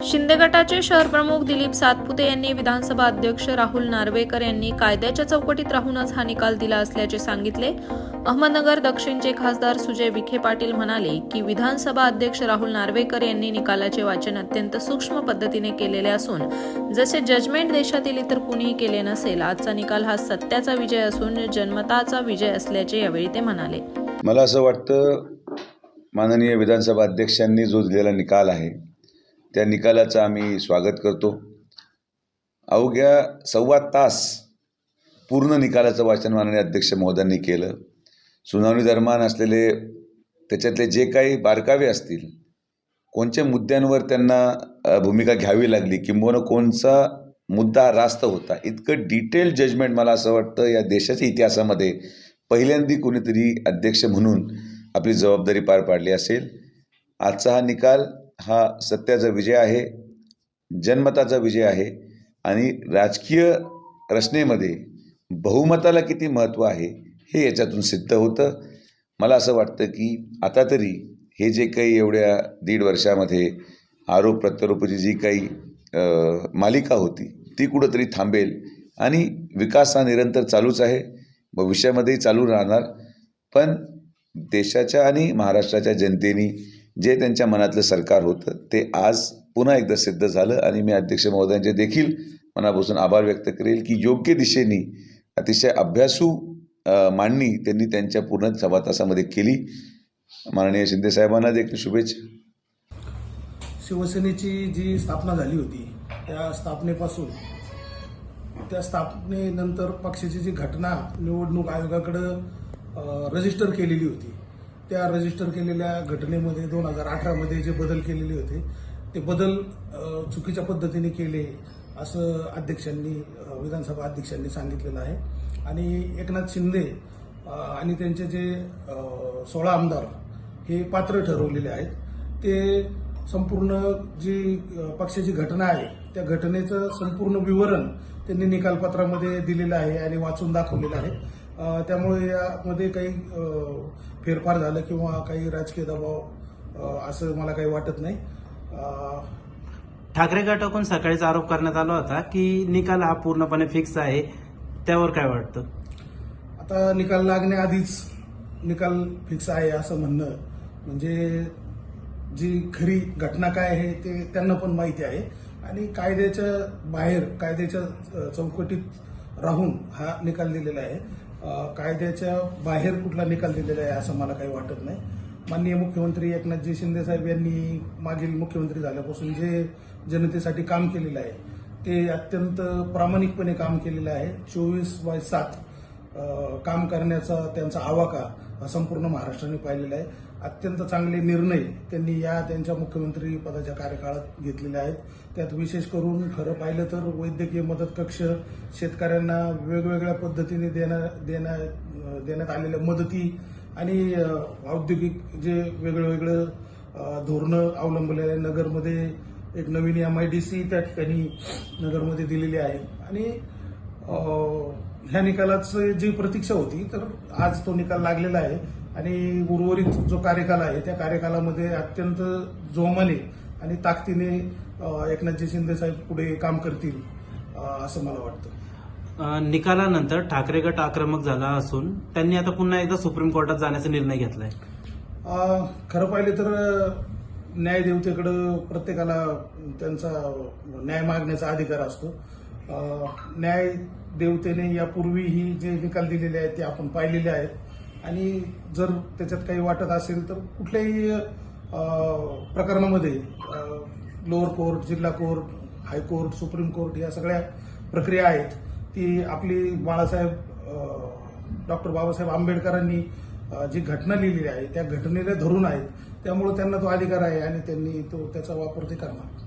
शिंदे गटाचे शहर प्रमुख दिलीप सातपुते यांनी विधानसभा अध्यक्ष राहुल नार्वेकर यांनी कायद्याच्या चौकटीत राहूनच हा निकाल दिला असल्याचे सांगितले. अहमदनगर दक्षिणचे खासदार सुजय विखे पाटील म्हणाले की विधानसभा अध्यक्ष राहुल नार्वेकर यांनी निकालाचे वाचन अत्यंत सूक्ष्म पद्धतीने केलेले असून जसे जजमेंट देशातील इतर कुणीही केले नसेल आजचा निकाल हा सत्याचा विजय असून जनमताचा विजय असल्याचे यावेळी ते म्हणाले. मला असं वाटतं माननीय विधानसभा अध्यक्षांनी जो दिलेला निकाल आहे त्या निकालाचं आम्ही स्वागत करतो. अवघ्या सव्वा तास पूर्ण निकालाचं वाचन माननीय अध्यक्ष महोदयांनी केलं. सुनावणी दरम्यान असलेले त्याच्यातले जे काही बारकावे असतील कोणत्या मुद्द्यांवर त्यांना भूमिका घ्यावी लागली किंबहुना कोणचा मुद्दा रास्त होता इतकं डिटेल जजमेंट मला असं वाटतं या देशाच्या इतिहासामध्ये पहिल्यांदी कोणीतरी अध्यक्ष म्हणून आपली जबाबदारी पार पाडली असेल. आजचा हा निकाल हा सत्याचा विजय आहे जनमताचा विजय आहे आणि राजकीय रचनेमध्ये बहुमताला किती महत्त्व आहे हे याच्यातून सिद्ध होतं. मला असं वाटतं की आता तरी हे जे काही एवढ्या दीड वर्षामध्ये आरोप प्रत्यारोपाची जी काही मालिका होती ती कुठंतरी थांबेल आणि विकास हा निरंतर चालूच आहे. भविष्यामध्येही चालू राहणार. पण देशाच्या आणि महाराष्ट्राच्या जनतेने जे त्यांच्या मनातलं सरकार होतं ते आज पुन्हा एकदा सिद्ध झालं आणि मी अध्यक्ष महोदयांचे देखील मनापासून आभार व्यक्त करेल की योग्य दिशेने अतिशय अभ्यासू मांडणी त्यांनी त्यांच्या पूर्ण सभा तासामध्ये केली. माननीय शिंदेसाहेबांना देखील शुभेच्छा. शिवसेनेची जी स्थापना झाली होती त्या स्थापनेपासून त्या स्थापनेनंतर पक्षाची जी घटना निवडणूक आयोगाकडं रजिस्टर केलेली होती. त्या रजिस्टर केलेल्या घटनेमध्ये दोन हजार अठरामध्ये जे बदल केलेले होते ते बदल चुकीच्या पद्धतीने केले असं अध्यक्षांनी विधानसभा अध्यक्षांनी सांगितलेलं आहे. आणि एकनाथ शिंदे आणि त्यांचे जे सोळा आमदार हे पात्र ठरवलेले आहेत. ते संपूर्ण जी पक्षाची घटना आहे त्या घटनेचं संपूर्ण विवरण त्यांनी निकालपत्रामध्ये दिलेलं आहे आणि वाचून दाखवलेलं आहे. त्यामुळे यामध्ये काही फेरफार झालं किंवा काही राजकीय दबाव असं मला काही वाटत नाही. ठाकरे गटाकडून सकाळीच आरोप करण्यात आला होता की निकाल हा पूर्णपणे फिक्स आहे. त्यावर काय वाटतं? आता निकाल लागण्याआधीच निकाल फिक्स आहे असं म्हणणं. म्हणजे जी खरी घटना काय आहे ते त्यांना पण माहिती आहे. आणि कायद्याच्या बाहेर कायद्याच्या चौकटीत राहून हा निकाल दिलेला आहे. कायद्याच्या बाहेर कुठला निकाल दिलेला आहे असं मला काही वाटत नाही. माननीय मुख्यमंत्री एकनाथजी शिंदे साहेब यांनी मागील मुख्यमंत्री झाल्यापासून जे जनतेसाठी काम केलेलं आहे ते अत्यंत प्रामाणिकपणे काम केलेलं आहे. चोवीस बाय सात काम करण्याचा त्यांचा आवाका हा संपूर्ण महाराष्ट्राने पाहिलेला आहे. अत्यंत चांगले निर्णय त्यांनी या त्यांच्या मुख्यमंत्री पदाच्या कार्यकाळात घेतलेले आहेत. त्यात विशेष करून खरं पाहिलं तर वैद्यकीय मदत कक्ष शेतकऱ्यांना वेगवेगळ्या पद्धतीने देण्या देण्या देण्यात आलेल्या मदती आणि औद्योगिक जे वेगळं वेगळं धोरणं अवलंबलेलं आहे नगरमध्ये एक नवीन एम आय डी सी त्या ठिकाणी नगरमध्ये दिलेली आहे. आणि ह्या निकालाचं जी प्रतीक्षा होती तर आज तो निकाल लागलेला आहे. आणि उर्वरित जो कार्यकाल आहे त्या कार्यकालामध्ये अत्यंत जोमाने आणि ताकदीने एकनाथजी शिंदे साहेब पुढे काम करतील असं मला वाटतं. निकालानंतर ठाकरे गट आक्रमक झाला असून त्यांनी आता पुन्हा एकदा सुप्रीम कोर्टात जाण्याचा निर्णय घेतलाय. खरं पाहिलं तर न्यायदेवतेकडं प्रत्येकाला त्यांचा न्याय मागण्याचा अधिकार असतो. न्याय देवतेने यापूर्वीही जे निकाल दिलेले आहेत ते आपण पाहिलेले आहेत. आणि जर त्याच्यात काही वाटत असेल तर कुठल्याही प्रकरणामध्ये लोअर कोर्ट जिल्हा court high court supreme court या सगळ्या प्रक्रिया आहेत. ती आपली बाळासाहेब डॉक्टर बाबासाहेब आंबेडकरांनी जी घटना लिहिलेली आहे त्या घटनेला धरून आहेत. त्यामुळे त्यांना तो अधिकार आहे आणि त्यांनी तो त्याचा वापर ते करणार.